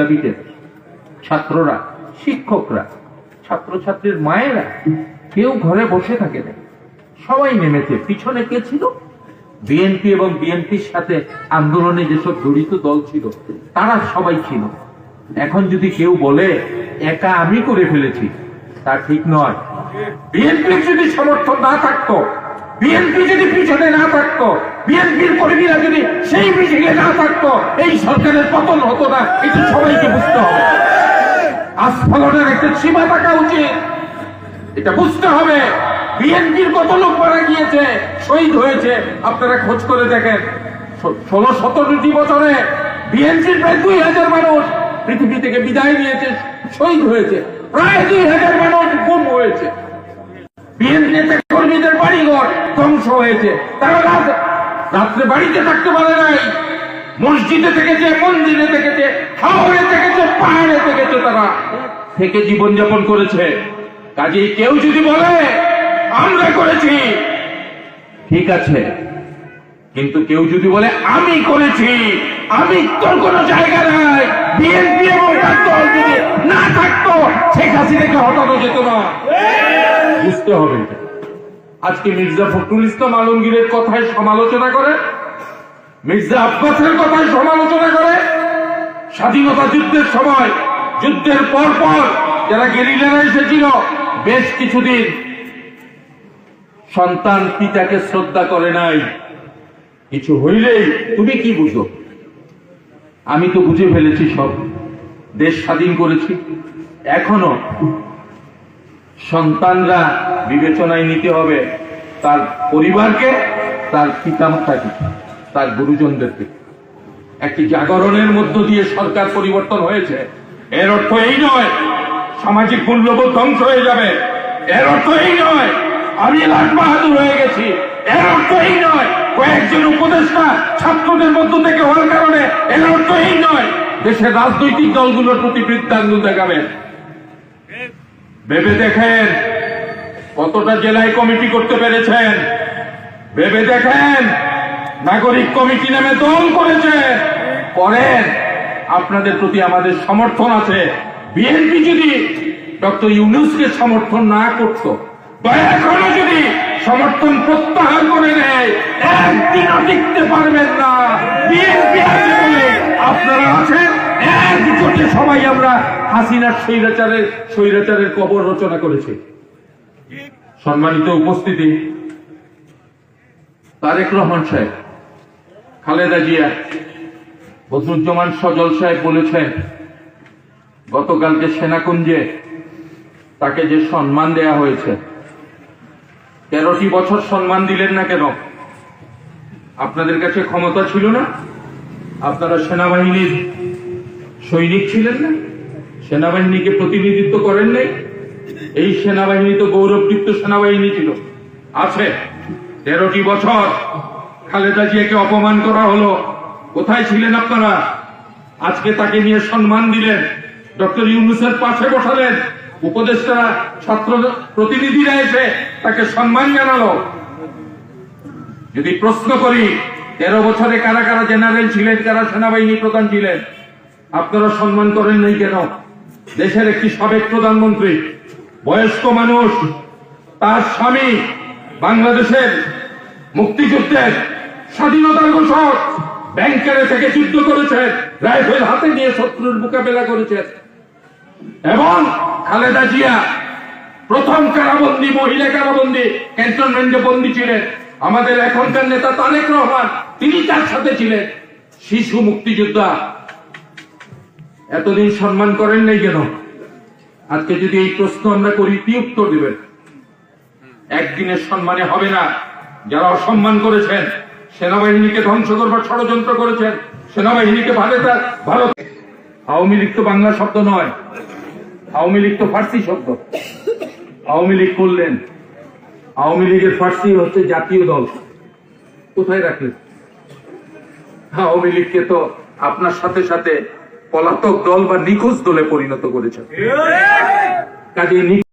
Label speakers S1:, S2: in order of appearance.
S1: বিদ্যাপীঠের ছাত্ররা, শিক্ষকরা, ছাত্রছাত্রীর মায়েরা কেউ ঘরে বসে থাকে না। সবাই নেমেছে। পিছনে কে ছিল? বিএনপি এবং বিএনপির সাথে আন্দোলনে যেসব জড়িত দল ছিল, তারা সবাই ছিল। এখন যদি কেউ বলে, একা আমি করে ফেলেছি তা ঠিক নয়। বিএনপির যদি সমর্থন না থাকতো বিএনপি যদি পিছনে না থাকতো, বিএনপির কর্মীরা যদি সেই মিছিলে না থাকতো, এই সরকারের পতন হতো না, এটা সবাইকে বুঝতে হবে। আস্ফলনের একটা সীমা থাকা উচিত। এটা বুঝতে হবে। বিএনপির কত লোক মারা গিয়েছে, শহীদ হয়েছে, আপনারা খোঁজ করে দেখেন। ষোলো সতেরোটি বছরে বিএনপির প্রায় দুই হাজার মানুষ পৃথিবী থেকে বিদায় নিয়েছে, শহীদ হয়েছে। প্রায় দুই হাজার মানুষ গুম হয়েছে। কর্মীদের বাড়িঘর ধ্বংস হয়েছে। তারা রাত্রে বাড়িতে থাকতে পারে নাই। মসজিদে থেকেছে, মন্দিরে থেকেছে হাওড়ে থেকেছে, পাহাড়ে থেকেছে তারা। থেকে জীবনযাপন করেছে। কাজেই কেউ যদি বলে, আমরা করেছি। ঠিক আছে। কিন্তু কেউ যদি বলে, আমি করেছি। আমি তোর কোন জায়গা নাই। বিএনপি এবং না থাকতো, শেখ হাসিনাকে হটানো যেত না। বুঝতে হবে। আজকে মির্জা ফখরুল ইসলাম আলমগীরের কথায় সমালোচনা করে, মির্জা আব্বাসের কথায় সমালোচনা করে, স্বাধীনতা যুদ্ধের সময়, যুদ্ধের পর পর যারা গেরিলারা এসেছিল, বেশ কিছুদিন সন্তান পিতাকে শ্রদ্ধা করে নাই। কিছু হইলেই তুমি কি বুঝো? আমি তো বুঝে ফেলেছি সব। দেশ স্বাধীন করেছি। এখনও সন্তানরা বিবেচনায় নিতে হবে তার পরিবারকে, তার পিতামাতাকে, তার গুরুজনদেরকে। একটি জাগরণের মধ্য দিয়ে সরকার পরিবর্তন হয়েছে। এর অর্থ এই নয়, সামাজিক মূল্যবোধ ধ্বংস হয়ে যাবে। এর অর্থ এই নয়, আমি লাল বাহাদুর হয়ে গেছি। এর অর্থ এই নয়, কয়েকজন উপদেষ্টা ছাত্রদের মধ্য থেকে হওয়ার কারণে এর অর্থ এই নয়, দেশের রাজনৈতিক দলগুলোর প্রতি বৃত্তাঙ্গুল দেখাবেন। ভেবে দেখেন কতটা জেলায় কমিটি করতে পেরেছেন। ভেবে দেখেন নাগরিক কমিটি নামে দল করেছে। করেন, আপনাদের প্রতি আমাদের সমর্থন আছে। বিএনপি যদি ডক্টর ইউনুসকে সমর্থন না করত এখনও যদি সমর্থন প্রত্যাহার করে নেয়, একদিনও টিকতে পারবেন না। বিএনপি আছে বলে আপনারা আছেন। একজোটে সবাই আমরা হাসিনার স্বৈরাচারের স্বৈরাচারের কবর রচনা করেছি। সম্মানিত উপস্থিতি, তারেক রহমান সাহেব, খালেদা জিয়া, বদরুজ্জামান সজল সাহেব বলেছেন, গতকালকে সেনাকুঞ্জে তাকে যে সম্মান দেয়া হয়েছে, তেরোটি বছর সম্মান দিলেন না কেন? আপনাদের কাছে ক্ষমতা ছিল না? আপনারা সেনাবাহিনীর সৈনিক ছিলেন না, সেনাবাহিনীকে প্রতিনিধিত্ব করেন নাই। এই সেনাবাহিনী তো গৌরবদীপ্ত সেনাবাহিনী ছিল। আছে, তেরোটি বছর খালেদা জিয়াকে অপমান করা হলো। কোথায় ছিলেন আপনারা? আজকে তাকে নিয়ে সম্মান দিলেন। ডক্টর ইউনুসের পাশে বসালেন। উপদেষ্টারা ছাত্র প্রতিনিধিরা এসে তাকে সম্মান জানালো। যদি প্রশ্ন করি, তেরো বছরে কারা কারা জেনারেল ছিলেন, কারা সেনাবাহিনী প্রধান ছিলেন? আপনারা সম্মান করেন নাই কেন? দেশের একটি সাবেক প্রধানমন্ত্রী, বয়স্ক মানুষ, তার স্বামী বাংলাদেশের মুক্তিযুদ্ধের স্বাধীনতার ঘোষক ব্যাংকারে থেকে যুদ্ধ করেছেন রাইফেল হাতে নিয়ে শত্রুর মোকাবেলা করেছেন এবং খালেদা জিয়া প্রথম কারাবন্দি, মহিলা কারাবন্দি, ক্যান্টনমেন্টে বন্দী ছিলেন। আমাদের এখনকার নেতা তারেক রহমান, তিনি তার সাথে ছিলেন। শিশু মুক্তিযোদ্ধা এতদিন সম্মান করেন নাই কেন? আজকে যদি এই প্রশ্ন আমরা করি, কি উত্তর দেবেন? একদিনের সম্মানে হবে না। যারা অসম্মান করেছেন, সেনাবাহিনীকে ধ্বংস করবার ষড়যন্ত্র করেছেন, সেনাবাহিনীকে ভালো ভালো আওয়ামী লীগ তো বাংলা শব্দ নয়। আওয়ামী লীগ তো ফার্সি শব্দ। আওয়ামী লীগ করলেন। আওয়ামী লীগের ফার্সি হচ্ছে জাতীয় দল। কোথায় রাখলেন? আওয়ামী লীগকে তো আপনার সাথে সাথে পলাতক দল বা নিখোঁজ দলে পরিণত করেছেন কাজে